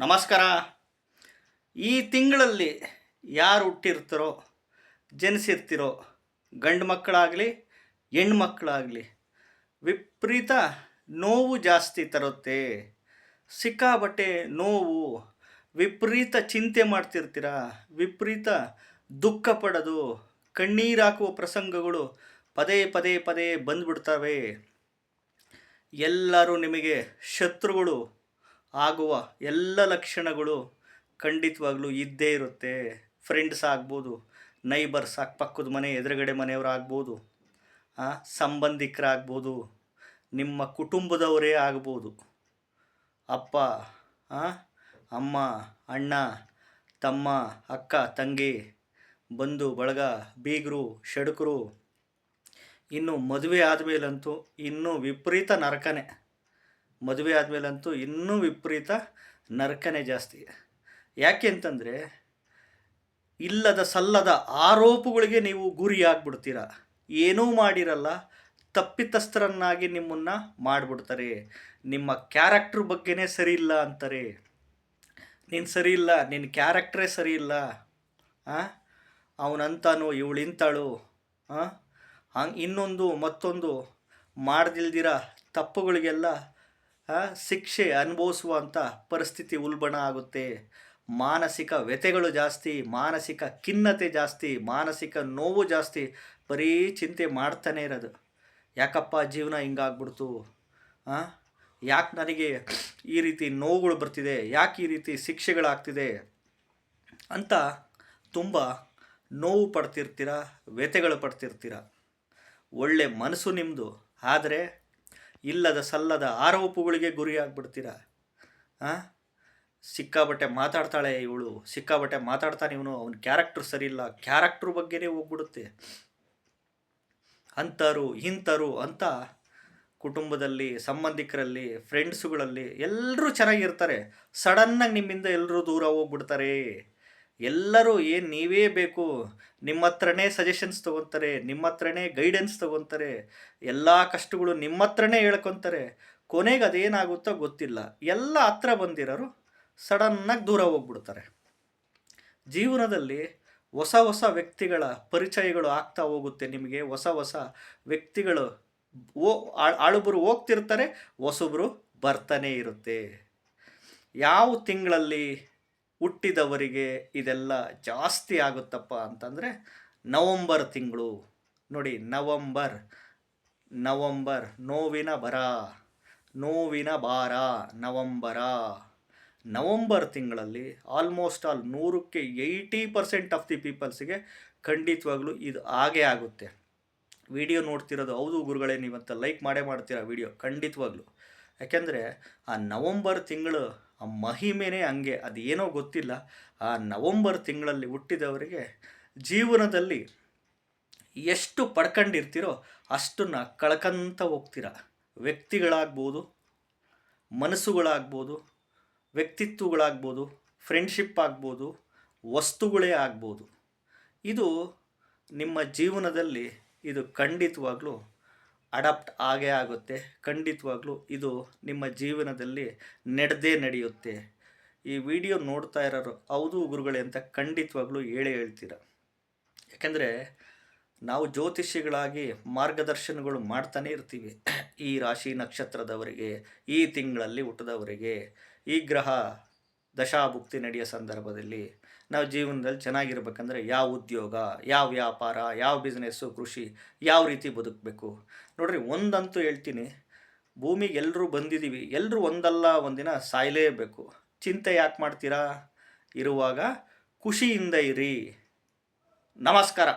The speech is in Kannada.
ನಮಸ್ಕಾರ. ಈ ತಿಂಗಳಲ್ಲಿ ಯಾರು ಹುಟ್ಟಿರ್ತಾರೋ, ಜನಿಸಿರ್ತಿರೋ, ಗಂಡು ಮಕ್ಕಳಾಗಲಿ ಹೆಣ್ಣು ಮಕ್ಕಳಾಗಲಿ, ವಿಪರೀತ ನೋವು ಜಾಸ್ತಿ ತರುತ್ತೆ. ಸಿಕ್ಕಾಬಟ್ಟೆ ನೋವು, ವಿಪರೀತ ಚಿಂತೆ ಮಾಡ್ತಿರ್ತೀರ, ವಿಪರೀತ ದುಃಖ ಪಡೋದು ಕಣ್ಣೀರಾಕುವ ಪ್ರಸಂಗಗಳು ಪದೇ ಪದೇ ಪದೇ ಬಂದ್ಬಿಡ್ತವೆ. ಎಲ್ಲರೂ ನಿಮಗೆ ಶತ್ರುಗಳು. ಆಗುವ ಎಲ್ಲ ಲಕ್ಷಣಗಳು ಖಂಡಿತವಾಗ್ಲೂ ಇದ್ದೇ ಇರುತ್ತೆ. ಫ್ರೆಂಡ್ಸ್ ಆಗ್ಬೋದು ನೈಬರ್ಸ್ ಅಕ್ಕಪಕ್ಕದ ಮನೆ, ಎದುರುಗಡೆ ಮನೆಯವರಾಗ್ಬೋದು ಸಂಬಂಧಿಕರಾಗ್ಬೋದು, ನಿಮ್ಮ ಕುಟುಂಬದವರೇ ಆಗ್ಬೋದು. ಅಪ್ಪ ಅಮ್ಮ, ಅಣ್ಣ, ತಮ್ಮ, ಅಕ್ಕ, ತಂಗಿ, ಬಂಧು, ಬಳಗ, ಬೀಗರು, ಷಡುಕರು, ಇನ್ನು ಮದುವೆ ಆದಮೇಲಂತೂ ಇನ್ನೂ ವಿಪರೀತ ನರಕನೇ. ಮದುವೆ ಆದಮೇಲಂತೂ ಇನ್ನೂ ವಿಪರೀತ ನರಕನೇ ಜಾಸ್ತಿ. ಯಾಕೆ ಅಂತಂದರೆ, ಇಲ್ಲದ ಸಲ್ಲದ ಆರೋಪಗಳಿಗೆ ನೀವು ಗುರಿಯಾಗ್ಬಿಡ್ತೀರ ಏನೂ ಮಾಡಿರಲ್ಲ, ತಪ್ಪಿತಸ್ಥರನ್ನಾಗಿ ನಿಮ್ಮನ್ನು ಮಾಡಿಬಿಡ್ತಾರೆ. ನಿಮ್ಮ ಕ್ಯಾರೆಕ್ಟ್ರ್ ಬಗ್ಗೆನೇ ಸರಿ ಇಲ್ಲ ಅಂತಾರೆ. ನೀನು ಸರಿ ಇಲ್ಲ ನಿನ್ನ ಕ್ಯಾರೆಕ್ಟ್ರೇ ಸರಿ ಇಲ್ಲ ಅವನಂತಾನು ಇವಳು ಇಂತಾಳು ಹಂಗೆ ಇನ್ನೊಂದು ಮತ್ತೊಂದು ಮಾಡ್ದಿಲ್ದಿರ ತಪ್ಪುಗಳಿಗೆಲ್ಲ ಶಿಕ್ಷೆ ಅನುಭವಿಸುವಂಥ ಪರಿಸ್ಥಿತಿ ಉಲ್ಬಣ ಆಗುತ್ತೆ. ಮಾನಸಿಕ ವ್ಯಥೆಗಳು ಜಾಸ್ತಿ, ಮಾನಸಿಕ ಖಿನ್ನತೆ ಜಾಸ್ತಿ, ಮಾನಸಿಕ ನೋವು ಜಾಸ್ತಿ, ಬರೀ ಚಿಂತೆ ಮಾಡ್ತಾನೆ ಇರೋದು. ಯಾಕಪ್ಪ ಜೀವನ ಹಿಂಗಾಗ್ಬಿಡ್ತು? ಯಾಕೆ ನನಗೆ ಈ ರೀತಿ ನೋವುಗಳು ಬರ್ತಿದೆ? ಯಾಕೆ ಈ ರೀತಿ ಶಿಕ್ಷೆಗಳಾಗ್ತಿದೆ? ಅಂತ ತುಂಬ ನೋವು ಪಡ್ತಿರ್ತೀರ, ವ್ಯಥೆಗಳು ಪಡ್ತಿರ್ತೀರ. ಒಳ್ಳೆ ಮನಸ್ಸು ನಿಮ್ಮದು ಆದರೆ ಇಲ್ಲದ ಸಲ್ಲದ ಆರೋಪಗಳಿಗೆ ಗುರಿಯಾಗ್ಬಿಡ್ತೀರಾ? ಹಾಂ ಸಿಕ್ಕಾಬಟ್ಟೆ ಮಾತಾಡ್ತಾಳೆ ಇವಳು. ಸಿಕ್ಕಾಬಟ್ಟೆ ಮಾತಾಡ್ತಾನೆ ಇವನು. ಅವನ ಕ್ಯಾರೆಕ್ಟರ್ ಸರಿ ಇಲ್ಲ. ಕ್ಯಾರೆಕ್ಟ್ರ್ ಬಗ್ಗೆನೇ ಹೋಗ್ಬಿಡುತ್ತೆ. ಅಂಥರು, ಇಂಥರು ಅಂತ ಕುಟುಂಬದಲ್ಲಿ, ಸಂಬಂಧಿಕರಲ್ಲಿ ಫ್ರೆಂಡ್ಸುಗಳಲ್ಲಿ ಎಲ್ಲರೂ ಚೆನ್ನಾಗಿರ್ತಾರೆ. ಸಡನ್ನಾಗಿ ನಿಮ್ಮಿಂದ ಎಲ್ಲರೂ ದೂರ ಹೋಗ್ಬಿಡ್ತಾರೆ. ಎಲ್ಲರೂ ಏನು ನೀವೇ ಬೇಕು, ನಿಮ್ಮ ಹತ್ರನೇ ಸಜೆಷನ್ಸ್ ತೊಗೊತಾರೆ, ನಿಮ್ಮ ಹತ್ರನೇ ಗೈಡೆನ್ಸ್ ತೊಗೊತಾರೆ, ಎಲ್ಲ ಕಷ್ಟಗಳು ನಿಮ್ಮ ಹತ್ರನೇ ಹೇಳ್ಕೊತಾರೆ. ಕೊನೆಗೆ ಅದೇನಾಗುತ್ತೋ ಗೊತ್ತಿಲ್ಲ. ಎಲ್ಲ ಹತ್ರ ಬಂದಿರೋರು ಸಡನ್ನಾಗಿ ದೂರ ಹೋಗ್ಬಿಡ್ತಾರೆ. ಜೀವನದಲ್ಲಿ ಹೊಸ ಹೊಸ ವ್ಯಕ್ತಿಗಳ ಪರಿಚಯಗಳು ಆಗ್ತಾ ಹೋಗುತ್ತೆ ನಿಮಗೆ. ಹೊಸ ಹೊಸ ವ್ಯಕ್ತಿಗಳು ಓ ಆಳುಬರು ಹೋಗ್ತಿರ್ತಾರೆ, ಹೊಸಬ್ರು ಬರ್ತಾನೆ ಇರುತ್ತೆ. ಯಾವ ತಿಂಗಳಲ್ಲಿ ಹುಟ್ಟಿದವರಿಗೆ ಇದೆಲ್ಲ ಜಾಸ್ತಿ ಆಗುತ್ತಪ್ಪ ಅಂತಂದರೆ ನವಂಬರ್ ತಿಂಗಳು. ನೋಡಿ, ನವಂಬರ್ ನವಂಬರ್, ನೋವಿನ ಬರ, ನೋವಿನ ಬಾರ ನವಂಬರ. ನವಂಬರ್ ತಿಂಗಳಲ್ಲಿ ಆಲ್ಮೋಸ್ಟ್ ಆಲ್ ನೂರಕ್ಕೆ ಏಯ್ಟಿ ಪರ್ಸೆಂಟ್ ಆಫ್ ದಿ ಪೀಪಲ್ಸಿಗೆ ಖಂಡಿತವಾಗ್ಲೂ ಇದು ಆಗೇ ಆಗುತ್ತೆ. ವಿಡಿಯೋ ನೋಡ್ತಿರೋದು ಹೌದು ಗುರುಗಳೇ, ನೀವಂತ ಲೈಕ್ ಮಾಡೇ ಮಾಡ್ತೀರಾ ವಿಡಿಯೋ? ಖಂಡಿತವಾಗ್ಲೂ. ಯಾಕೆಂದರೆ ಆ ನವಂಬರ್ ತಿಂಗಳು ಆ ಮಹಿಮೆನೇ ಹಂಗೆ, ಅದೇನೋ ಗೊತ್ತಿಲ್ಲ. ಆ ನವಂಬರ್ ತಿಂಗಳಲ್ಲಿ ಹುಟ್ಟಿದವರಿಗೆ ಜೀವನದಲ್ಲಿ ಎಷ್ಟು ಪಡ್ಕೊಂಡಿರ್ತೀರೋ ಅಷ್ಟನ್ನ ಕಳ್ಕಂತ ಹೋಗ್ತೀರ. ವ್ಯಕ್ತಿಗಳಾಗ್ಬೋದು, ಮನಸ್ಸುಗಳಾಗ್ಬೋದು, ವ್ಯಕ್ತಿತ್ವಗಳಾಗ್ಬೋದು ಫ್ರೆಂಡ್ಶಿಪ್ ಆಗ್ಬೋದು, ವಸ್ತುಗಳೇ ಆಗ್ಬೋದು. ಇದು ನಿಮ್ಮ ಜೀವನದಲ್ಲಿ ಇದು ಖಂಡಿತವಾಗ್ಲೂ ಅಡಾಪ್ಟ್ ಆಗೇ ಆಗುತ್ತೆ. ಖಂಡಿತವಾಗ್ಲೂ ಇದು ನಿಮ್ಮ ಜೀವನದಲ್ಲಿ ನಡೆದೇ ನಡೆಯುತ್ತೆ. ಈ ವಿಡಿಯೋ ನೋಡ್ತಾ ಇರೋರು ಹೌದು ಗುರುಗಳೇ ಅಂತ ಖಂಡಿತವಾಗ್ಲೂ ಹೇಳೇ ಹೇಳ್ತೀರ. ಯಾಕೆಂದರೆ ನಾವು ಜ್ಯೋತಿಷಿಗಳಾಗಿ ಮಾರ್ಗದರ್ಶನಗಳು ಮಾಡ್ತಾನೇ ಇರ್ತೀವಿ. ಈ ರಾಶಿ ನಕ್ಷತ್ರದವರಿಗೆ, ಈ ತಿಂಗಳಲ್ಲಿ ಹುಟ್ಟಿದವರಿಗೆ, ಈ ಗ್ರಹ ದಶಾಭುಕ್ತಿ ನಡೆಯೋ ಸಂದರ್ಭದಲ್ಲಿ ನಾವು ಜೀವನದಲ್ಲಿ ಚೆನ್ನಾಗಿರ್ಬೇಕಂದ್ರೆ ಯಾವ ಉದ್ಯೋಗ, ಯಾವ ವ್ಯಾಪಾರ, ಯಾವ ಬಿಸ್ನೆಸ್ಸು ಕೃಷಿ, ಯಾವ ರೀತಿ ಬದುಕಬೇಕು. ನೋಡ್ರಿ, ಒಂದಂತೂ ಹೇಳ್ತೀನಿ, ಭೂಮಿಗೆ ಎಲ್ಲರೂ ಬಂದಿದ್ದೀವಿ ಎಲ್ಲರೂ ಒಂದಲ್ಲ ಒಂದಿನ ಸಾಯಲೇಬೇಕು. ಚಿಂತೆ ಯಾಕೆ ಮಾಡ್ತೀರಾ? ಇರುವಾಗ ಖುಷಿಯಿಂದ ಇರಿ. ನಮಸ್ಕಾರ.